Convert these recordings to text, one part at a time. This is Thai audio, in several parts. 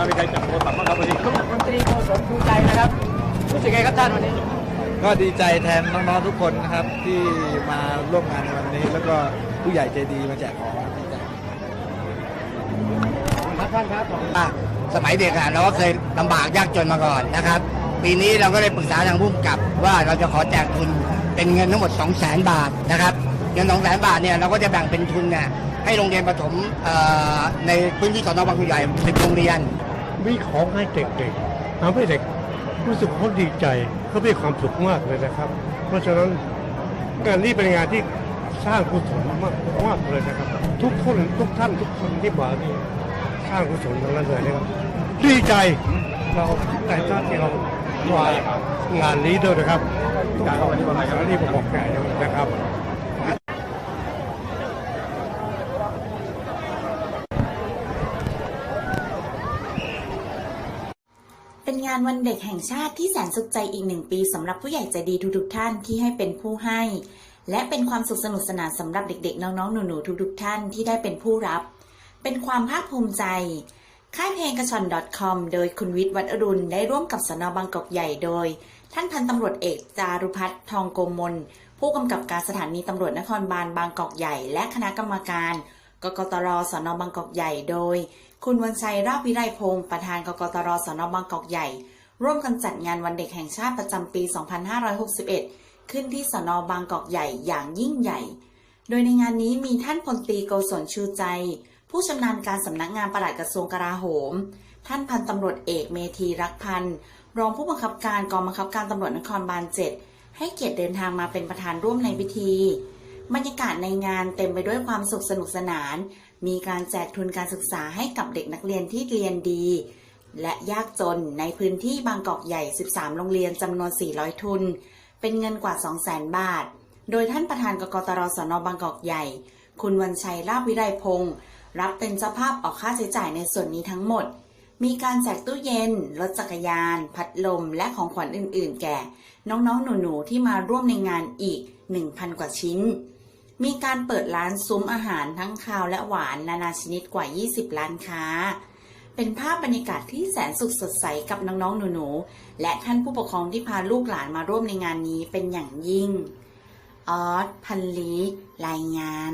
ามีใครจับโทรศัพท์บ้างครับวันนี้มนตรีโกศลภูใจนะครับรู้สึกไงครับท่านวันนี้ ก็ดีใจแทนน้องๆทุกคนนะครับที่มาร่วมงานในวันนี้ แล้วก็ผู้ใหญ่ใจดีมาแจกของดีใจท่านครับผมอะสมัยเด็กอะเราก็เคยลำบากยากจนมาก่อนนะครับ ปีนี้เราก็เลยปรึกษาทางผู้กำกับว่าเราจะขอแจกทุนเป็นเงินทั้งหมด 2 0 0 0 0 0 บาทนะครับ เงิน2 0 0 0 0 0บาทเนี่ยเราก็จะแบ่งเป็นทุนเนี่ยให้โรงเรียนประถมในพื้นที่สอนอบางใหญ่10โรงเรียนมีของให้เด็กๆทำให้เด็กรู้สึกเขาดีใจเขามีความสุขมากเลยนะครับ เพราะฉะนั้นงานนี้เป็นงานที่สร้างกุศลมากมากเลยนะครับ ทุกคนทุกท่านทุกคนที่มานี่สร้างกุศลทั้งนั้นเลยนะครับดีใจเราแต่ท่านที่เรามางานนี้ด้วยนะครับจากวันนี้วันนี้ผมบอกแก่นะครับ เป็นงานวันเด็กแห่งชาติที่แสนสุขใจอีกหนึ่งปีสำหรับผู้ใหญ่ใจดีทุกๆท่านที่ให้เป็นผู้ให้ และเป็นความสุขสนุกสนานสำหรับเด็กๆ น้องๆ หนูๆ ทุกๆ ท่านที่ได้เป็นผู้รับ เป็นความภาคภูมิใจ ค่ายเพลงกระชอน .com โดยคุณวิทย์วัดอรุณได้ร่วมกับสนบางกอกใหญ่โดย ท่านพันตำรวจเอกจารุพัฒน์ทองโกมล ผู้กำกับการสถานีตำรวจนครบาลบางกอกใหญ่ และคณะกรรมการ กกตรสนบางกอกใหญ่โดย คุณวันชัยราบวิไลพงศ์ประธานกกตรสนบางกอกใหญ่ ร่วมกันจัดงานวันเด็กแห่งชาติประจำปี 2561 ขึ้นที่สนบางกอกใหญ่อย่างยิ่งใหญ่ โดยในงานนี้มีท่านพลตรีโกศลชูใจ ผู้ชำนาญการสำนักงานปลัดกระทรวงกลาโหม ท่านพันตำรวจเอกเมธีรักพันธ์รองผู้บังคับการกองบังคับการตำรวจนครบาลเจ็ดให้เกียรติเดินทางมาเป็นประธานร่วมในพิธี บรรยากาศในงานเต็มไปด้วยความสุขสนุกสนาน มีการแจกทุนการศึกษาให้กับเด็กนักเรียนที่เรียนดี และยากจนในพื้นที่บางกอกใหญ่ 13 โรงเรียนจำนวน 400 ทุน เป็นเงินกว่า 200,000 บาท โดยท่านประธานกกตรสนบางกอกใหญ่ คุณวันชัยลาภวิไลพงศ์รับเป็นเจ้าภาพออกค่าใช้จ่ายในส่วนนี้ทั้งหมดมีการแจกตู้เย็น รถจักรยาน พัดลม และของขวัญอื่น ๆ แก่ น้อง ๆ หนู ๆ ที่มาร่วมในงานอีก 1,000 กว่าชิ้น มีการเปิดร้านซุ้มอาหารทั้งคาวและหวานนานาชนิดกว่า 20 ร้านค้า เป็นภาพบรรยากาศที่แสนสุขสดใสกับน้องๆหนูๆ และท่านผู้ปกครองที่พาลูกหลานมาร่วมในงานนี้เป็นอย่างยิ่ง ออสพันลีรายงาน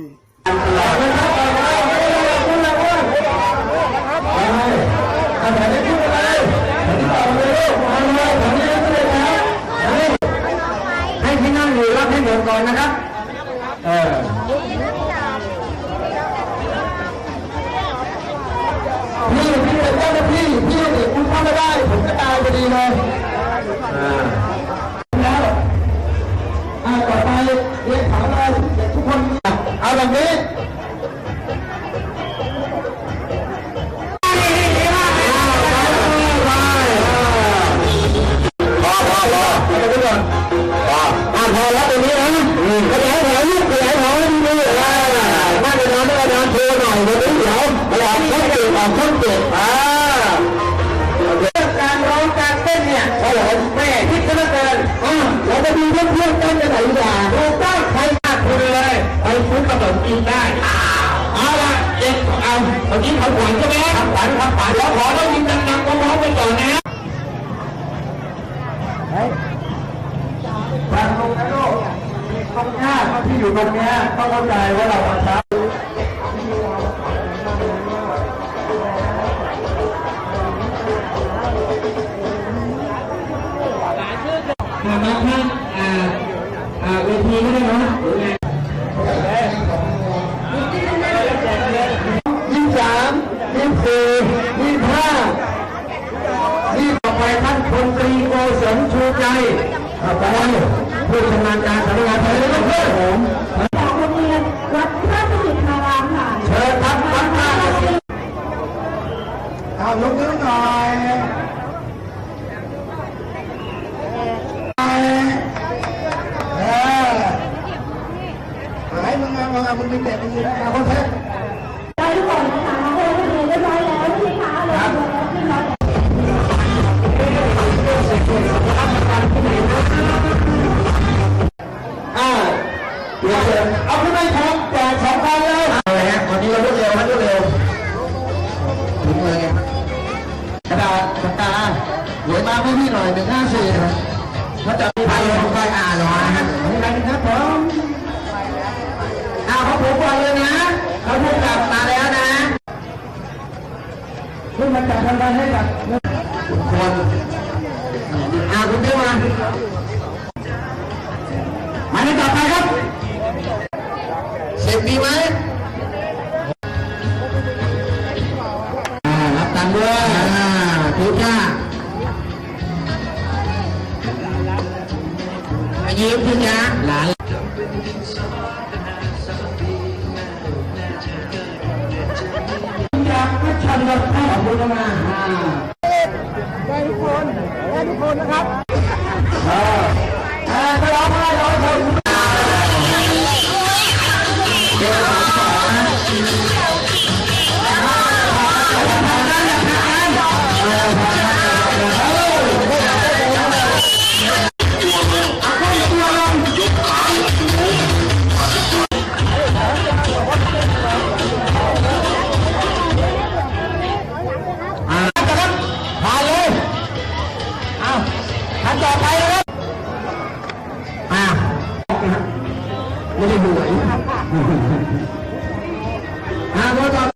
ให้ที่นั่งอยู่รับให้หมดก่อนนะครับ เออพี่พี่เป็นเจ้าหน้าที่พี่เด็กคุณเข้าไม่ได้ ผมก็ตายพอดีเลยอ่า ออกช่องเจ็ดออกช่องเจ็ดอ่าเรื่องการร้องการเต้นเนี่ยโอ้โหแม่คิดซะเหลือเกินอ่าเราไปดูเรื่องเพื่อนเต้นกันหน่อยดีกว่าถูกต้องใครมาคุณเลยไปซื้อขนมกินได้เอาละเด็กเอาเมื่อกี้เขาขวัญใช่ไหมครับขวัญครับขวัญแล้วขอได้ยินดังๆก็ร้องไปก่อนนะฟังลงนะลูกตรงเนี้ยที่อยู่ตรงนี้ต้องเข้าใจว่าเรามาช้า อ่าบางท่านอ่าอ่าเวทีไม่ได้เนาะหรือไงยี่สามยี่สี่ยี่ห้าที่ต่อไปท่านพลตรีโกศลชูใจต่อไปผู้ชำนาญการสำนักงานพระพุทธผมจากโรงเรียนวัดพระสถิตธารามค่ะเชิญครับวัดท่าเอายกนิ้วหน่อยเออหาย มามึงมึงเป็นเด็กมึงยืนมาคนเทพได้ทุกคนนะคะโอ้โหเรียบร้อยแล้วใช่ไหมคะเลยขึ้นรถอ่าเดี๋ยวเชิญเอาขึ้นไปพร้อมแจกสองพันเลยเอาเลยฮะวันนี้เรารวดเร็วมันรวดเร็วถึงเลยไงกระดาษปากกาเหลือมาให้พี่หน่อยหนึ่งห้าสี่ เพิ่งมาจัดรางวัลให้กับคนอ่าคุณเจ้ามาหมา ครับขอบคุณมาอ่าได้ทุกคนได้ทุกคนนะครับเออเออก็ร้องไห้ร้องเพลง ไม่ได้หวย